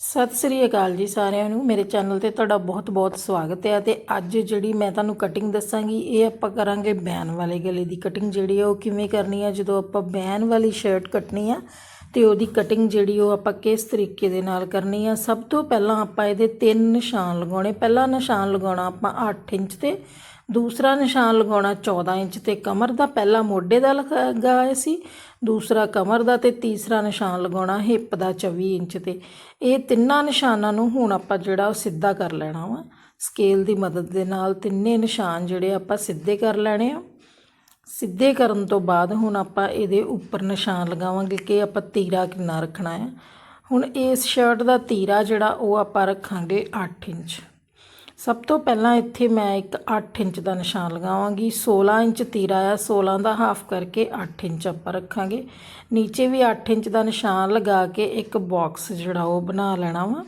ਸਤਿ ਸ੍ਰੀ ਅਕਾਲ ਜੀ ਸਾਰਿਆਂ ਨੂੰ। ਮੇਰੇ ਚੈਨਲ ਤੇ ਤੁਹਾਡਾ ਬਹੁਤ-ਬਹੁਤ ਸਵਾਗਤ ਹੈ ਤੇ ਅੱਜ ਜਿਹੜੀ ਮੈਂ ਤੁਹਾਨੂੰ ਕਟਿੰਗ ਦੱਸਾਂਗੀ, ਇਹ ਆਪਾਂ ਕਰਾਂਗੇ ਬੈਨ ਵਾਲੇ ਗਲੇ ਦੀ ਕਟਿੰਗ ਜਿਹੜੀ ਹੈ ਉਹ ਕਿਵੇਂ ਕਰਨੀ ਹੈ ਜਦੋਂ ਆਪਾਂ ਬੈਨ ਵਾਲੀ ਸ਼ਰਟ ਕੱਟਣੀ ਆ ਤੇ ਉਹਦੀ ਕਟਿੰਗ ਜਿਹੜੀ ਉਹ ਆਪਾਂ ਕਿਸ ਤਰੀਕੇ ਦੇ ਨਾਲ ਕਰਨੀ ਆ? ਸਭ ਤੋਂ ਪਹਿਲਾਂ ਆਪਾਂ ਇਹਦੇ ਤਿੰਨ ਨਿਸ਼ਾਨ ਲਗਾਉਣੇ। ਪਹਿਲਾ ਨਿਸ਼ਾਨ ਲਗਾਉਣਾ ਆਪਾਂ 8 ਇੰਚ ਤੇ ਦੂਸਰਾ ਨਿਸ਼ਾਨ ਲਗਾਉਣਾ 14 ਇੰਚ ਤੇ ਕਮਰ ਦਾ, ਪਹਿਲਾ ਮੋਢੇ ਦਾ ਲਗਾਇਆ ਸੀ। ਦੂਸਰਾ ਕਮਰ ਦਾ ਤੇ ਤੀਸਰਾ ਨਿਸ਼ਾਨ ਲਗਾਉਣਾ ਹਿੱਪ ਦਾ 24 ਇੰਚ ਤੇ। ਇਹ ਤਿੰਨਾਂ ਨਿਸ਼ਾਨਾਂ ਨੂੰ ਹੁਣ ਆਪਾਂ ਜਿਹੜਾ ਉਹ ਸਿੱਧਾ ਕਰ ਲੈਣਾ ਵਾ। ਸਕੇਲ ਦੀ ਮਦਦ ਦੇ ਨਾਲ ਤਿੰਨੇ ਨਿਸ਼ਾਨ ਜਿਹੜੇ ਆਪਾਂ ਸਿੱਧੇ ਕਰ ਲੈਣੇ ਆ। ਸਿੱਧੇ ਕਰਨ ਤੋਂ ਬਾਅਦ ਹੁਣ ਆਪਾਂ ਇਹਦੇ ਉੱਪਰ ਨਿਸ਼ਾਨ ਲਗਾਵਾਂਗੇ ਕਿ ਆਪਾਂ ਤੀਰਾ ਕਿੰਨਾ ਰੱਖਣਾ ਹੈ ਹੁਣ ਇਸ ਸ਼ਰਟ ਦਾ ਤੀਰਾ ਜਿਹੜਾ ਉਹ ਆਪਾਂ ਰੱਖਾਂਗੇ 8 ਇੰਚ। ਸਭ ਤੋਂ ਪਹਿਲਾਂ ਇੱਥੇ ਮੈਂ ਇੱਕ 8 ਇੰਚ ਦਾ ਨਿਸ਼ਾਨ ਲਗਾਵਾਂਗੀ। 16 ਇੰਚ ਤੀਰਾ ਆ 16 ਦਾ ਹਾਫ ਕਰਕੇ 8 ਇੰਚ ਆਪਾਂ ਰੱਖਾਂਗੇ। ਨੀਚੇ ਵੀ 8 ਇੰਚ ਦਾ ਨਿਸ਼ਾਨ ਲਗਾ ਕੇ ਇੱਕ ਬਾਕਸ ਜਿਹੜਾ ਉਹ ਬਣਾ ਲੈਣਾ ਵਾ।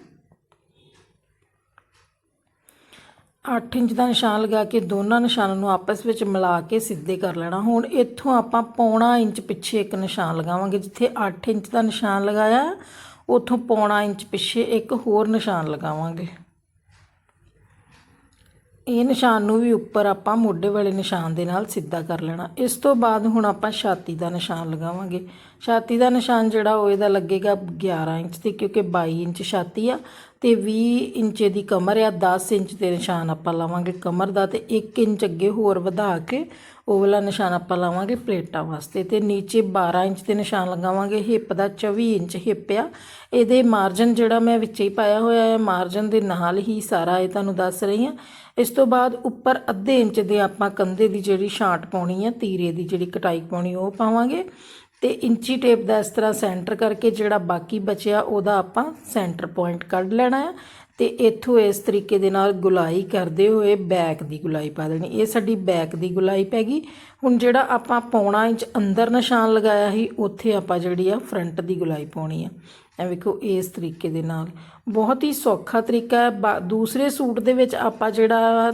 8 ਇੰਚ ਦਾ ਨਿਸ਼ਾਨ ਲਗਾ ਕੇ ਦੋਨਾਂ ਨਿਸ਼ਾਨਾਂ ਨੂੰ ਆਪਸ ਵਿੱਚ ਮਿਲਾ ਕੇ ਸਿੱਧੇ ਕਰ ਲੈਣਾ। ਹੁਣ ਇੱਥੋਂ ਆਪਾਂ ਪੌਣਾ ਇੰਚ ਪਿੱਛੇ ਇੱਕ ਨਿਸ਼ਾਨ ਲਗਾਵਾਂਗੇ, ਜਿੱਥੇ 8 ਇੰਚ ਦਾ ਨਿਸ਼ਾਨ ਲਗਾਇਆ, ਉੱਥੋਂ ਪੌਣਾ ਇੰਚ ਪਿੱਛੇ ਇੱਕ ਹੋਰ ਨਿਸ਼ਾਨ ਲਗਾਵਾਂਗੇ। ਇਹ ਨਿਸ਼ਾਨ ਨੂੰ ਵੀ ਉੱਪਰ ਆਪਾਂ ਮੋਢੇ ਵਾਲੇ ਨਿਸ਼ਾਨ ਦੇ ਨਾਲ ਸਿੱਧਾ ਕਰ ਲੈਣਾ। ਇਸ ਤੋਂ ਬਾਅਦ ਹੁਣ ਆਪਾਂ ਛਾਤੀ ਦਾ ਨਿਸ਼ਾਨ ਲਗਾਵਾਂਗੇ। ਛਾਤੀ ਦਾ ਨਿਸ਼ਾਨ ਜਿਹੜਾ ਉਹ ਇਹਦਾ ਲੱਗੇਗਾ 11 ਇੰਚ ਤੇ, ਕਿਉਂਕਿ 22 ਇੰਚ ਛਾਤੀ ਆ। ਤੇ 20 ਇੰਚ ਦੀ ਕਮਰ ਆ 10 ਇੰਚ ਦੇ ਨਿਸ਼ਾਨ ਆਪਾਂ ਲਾਵਾਂਗੇ ਕਮਰ ਦਾ ਤੇ 1 ਇੰਚ ਅੱਗੇ ਹੋਰ ਵਧਾ ਕੇ ਉਹ ਵਾਲਾ ਨਿਸ਼ਾਨ ਆਪਾਂ ਲਾਵਾਂਗੇ ਪਲੇਟਾਂ ਵਾਸਤੇ ਤੇ ਨੀਚੇ 12 ਇੰਚ ਦੇ ਨਿਸ਼ਾਨ ਲਗਾਵਾਂਗੇ, ਹਿੱਪ ਦਾ 24 ਇੰਚ ਹਿੱਪ ਆ। ਇਹਦੇ ਮਾਰਜਨ ਜਿਹੜਾ ਮੈਂ ਵਿੱਚ ਹੀ ਪਾਇਆ ਹੋਇਆ ਹੈ ਮਾਰਜਨ ਦੇ ਨਾਲ ਹੀ ਸਾਰਾ ਇਹ ਤੁਹਾਨੂੰ ਦੱਸ ਰਹੀ ਹਾਂ ਇਸ ਤੋਂ ਬਾਅਦ ਉੱਪਰ ਅੱਧੇ ਇੰਚ ਦੇ ਆਪਾਂ ਕੰਧੇ ਦੀ ਜਿਹੜੀ ਛਾਂਟ ਪਾਉਣੀ ਆ, ਤੀਰੇ ਦੀ ਜਿਹੜੀ ਕਟਾਈ ਪਾਉਣੀ, ਉਹ ਪਾਵਾਂਗੇ। ਤੇ ਇੰਚੀ ਟੇਪ ਦਾ ਇਸ ਤਰ੍ਹਾਂ ਸੈਂਟਰ ਕਰਕੇ ਜਿਹੜਾ ਬਾਕੀ ਬਚਿਆ ਉਹਦਾ ਆਪਾਂ ਸੈਂਟਰ ਪੁਆਇੰਟ ਕੱਢ ਲੈਣਾ ਹੈ ਤੇ ਇੱਥੋਂ ਇਸ ਤਰੀਕੇ ਦੇ ਨਾਲ ਗੁਲਾਈ ਕਰਦੇ ਹੋਏ ਬੈਕ ਦੀ ਗੁਲਾਈ ਪਾ ਦੇਣੀ। ਇਹ ਸਾਡੀ ਬੈਕ ਦੀ ਗੁਲਾਈ ਪੈ ਗਈ। ਹੁਣ ਜਿਹੜਾ ਆਪਾਂ ਪੌਣਾ ਇੰਚ ਅੰਦਰ ਨਿਸ਼ਾਨ ਲਗਾਇਆ ਸੀ, ਉੱਥੇ ਆਪਾਂ ਜਿਹੜੀ ਆ ਫਰੰਟ ਦੀ ਗੁਲਾਈ ਪਾਉਣੀ ਆ। ਇਹ ਵੇਖੋ ਇਸ ਤਰੀਕੇ ਦੇ ਨਾਲ। ਬਹੁਤ ਹੀ ਸੌਖਾ ਤਰੀਕਾ ਹੈ। ਬਾ- ਦੂਸਰੇ ਸੂਟ ਦੇ ਵਿੱਚ ਆਪਾਂ ਜਿਹੜਾ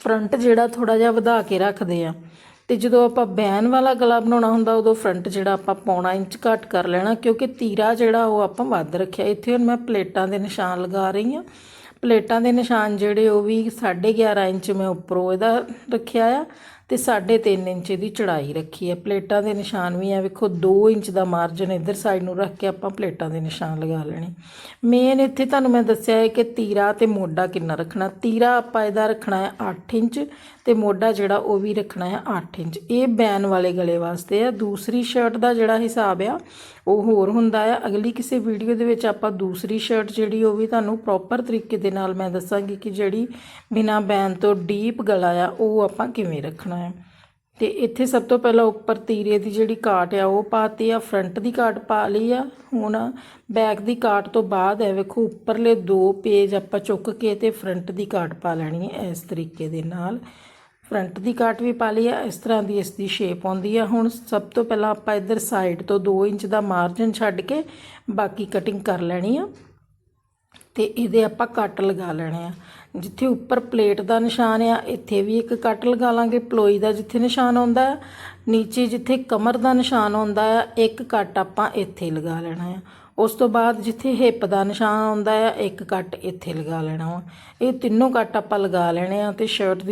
ਫਰੰਟ ਜਿਹੜਾ ਥੋੜਾ ਜਿਹਾ ਵਧਾ ਕੇ ਰੱਖਦੇ ਆ ਤੇ ਜਦੋਂ ਆਪਾਂ ਬੈਨ ਵਾਲਾ ਗਲਾ ਬਣਾਉਣਾ ਹੁੰਦਾ, ਉਦੋਂ ਫਰੰਟ ਜਿਹੜਾ ਆਪਾਂ ਪੌਣਾ ਇੰਚ ਘੱਟ ਕਰ ਲੈਣਾ, ਕਿਉਂਕਿ ਤੀਰਾ ਜਿਹੜਾ ਉਹ ਆਪਾਂ ਵੱਧ ਰੱਖਿਆ। ਇੱਥੇ ਹੁਣ ਮੈਂ ਪਲੇਟਾਂ ਦੇ ਨਿਸ਼ਾਨ ਲਗਾ ਰਹੀ ਹਾਂ। ਪਲੇਟਾਂ ਦੇ ਨਿਸ਼ਾਨ ਜਿਹੜੇ ਉਹ ਵੀ 11.5 ਇੰਚ ਮੈਂ ਉੱਪਰੋਂ ਇਹਦਾ ਰੱਖਿਆ ਆ। ਤੇ 3.5 ਇੰਚ ਦੀ ਚੜਾਈ ਰੱਖੀ ਹੈ। ਪਲੇਟਾਂ ਦੇ ਨਿਸ਼ਾਨ ਵੀ ਆ, ਵੇਖੋ 2 ਇੰਚ ਦਾ ਮਾਰਜਨ ਇੱਧਰ ਸਾਈਡ ਨੂੰ ਰੱਖ ਕੇ ਆਪਾਂ ਪਲੇਟਾਂ ਦੇ ਨਿਸ਼ਾਨ ਲਗਾ ਲੈਣੇ। ਮੇਨ ਇੱਥੇ ਤੁਹਾਨੂੰ ਮੈਂ ਦੱਸਿਆ ਹੈ ਕਿ ਤੀਰਾ ਤੇ ਮੋਢਾ ਕਿੰਨਾ ਰੱਖਣਾ? ਤੀਰਾ ਆਪਾਂ ਇਹਦਾ ਰੱਖਣਾ ਹੈ 8 ਇੰਚ ਤੇ ਮੋਢਾ ਜਿਹੜਾ ਉਹ ਵੀ ਰੱਖਣਾ ਹੈ 8 ਇੰਚ। ਇਹ ਬੈਨ ਵਾਲੇ ਗਲੇ ਵਾਸਤੇ ਆ। ਦੂਸਰੀ ਸ਼ਰਟ ਦਾ ਜਿਹੜਾ ਹਿਸਾਬ ਆ, ਉਹ ਹੋਰ ਹੁੰਦਾ ਆ। ਅਗਲੀ ਕਿਸੇ ਵੀਡੀਓ ਦੇ ਵਿੱਚ ਆਪਾਂ ਦੂਸਰੀ ਸ਼ਰਟ ਜਿਹੜੀ, ਉਹ ਵੀ ਤੁਹਾਨੂੰ ਪ੍ਰੋਪਰ ਤਰੀਕੇ ਦੇ ਨਾਲ ਮੈਂ ਦੱਸਾਂਗੀ ਕਿ ਜਿਹੜੀ ਬਿਨਾ ਬੈਨ ਤੋਂ ਡੀਪ ਗਲਾ ਆ, ਉਹ ਆਪਾਂ ਕਿਵੇਂ ਰੱਖਣਾ ਹੈ। ਤੇ ਇੱਥੇ ਸਭ ਤੋਂ ਪਹਿਲਾਂ ਉੱਪਰ ਤੀਰੇ ਦੀ ਜਿਹੜੀ ਕਾਟ ਆ, ਉਹ ਪਾਤੀ ਆ, ਫਰੰਟ ਦੀ ਕਾਟ ਪਾ ਲਈ ਆ। ਹੁਣ ਬੈਕ ਦੀ ਕਾਟ ਤੋਂ ਬਾਅਦ ਹੈ ਵੇਖੋ, ਉੱਪਰਲੇ ਦੋ ਪੇਜ ਆਪਾਂ ਚੁੱਕ ਕੇ ਤੇ ਫਰੰਟ ਦੀ ਕਾਟ ਪਾ ਲੈਣੀ ਹੈ ਇਸ ਤਰੀਕੇ ਦੇ ਨਾਲ। ਫਰੰਟ ਦੀ ਕਾਟ ਵੀ ਪਾ ਲਈ ਆ, ਇਸ ਤਰ੍ਹਾਂ ਦੀ ਇਸ ਦੀ ਸ਼ੇਪ ਆਉਂਦੀ ਆ। ਹੁਣ ਸਭ ਤੋਂ ਪਹਿਲਾਂ ਆਪਾਂ ਇੱਧਰ ਸਾਈਡ ਤੋਂ 2 ਇੰਚ ਦਾ ਮਾਰਜਨ ਛੱਡ ਕੇ ਬਾਕੀ ਕਟਿੰਗ ਕਰ ਲੈਣੀ ਆ। ਤੇ ਇਹਦੇ ਆਪਾਂ ਕੱਟ ਲਗਾ ਲੈਣੇ ਆ। ਜਿੱਥੇ ਉੱਪਰ ਪਲੇਟ ਦਾ ਨਿਸ਼ਾਨ ਆ, ਇੱਥੇ ਵੀ ਇੱਕ ਕੱਟ ਲਗਾ ਲਾਂਗੇ। ਪਲੋਈ ਦਾ ਜਿੱਥੇ ਨਿਸ਼ਾਨ ਆਉਂਦਾ ਹੈ ਨੀਚੇ ਜਿੱਥੇ ਕਮਰ ਦਾ ਨਿਸ਼ਾਨ ਆਉਂਦਾ ਆ, ਇੱਕ ਕੱਟ ਆਪਾਂ ਇੱਥੇ ਲਗਾ ਲੈਣਾ ਆ। ਉਸ ਤੋਂ ਬਾਅਦ ਜਿੱਥੇ ਹਿੱਪ ਦਾ ਨਿਸ਼ਾਨ ਆਉਂਦਾ ਆ, ਇੱਕ ਕੱਟ ਇੱਥੇ ਲਗਾ ਲੈਣਾ ਵਾ। ਇਹ ਤਿੰਨੋਂ ਕੱਟ ਆਪਾਂ ਲਗਾ ਲੈਣੇ ਆ ਤੇ ਸ਼ਰਟ ਦੀ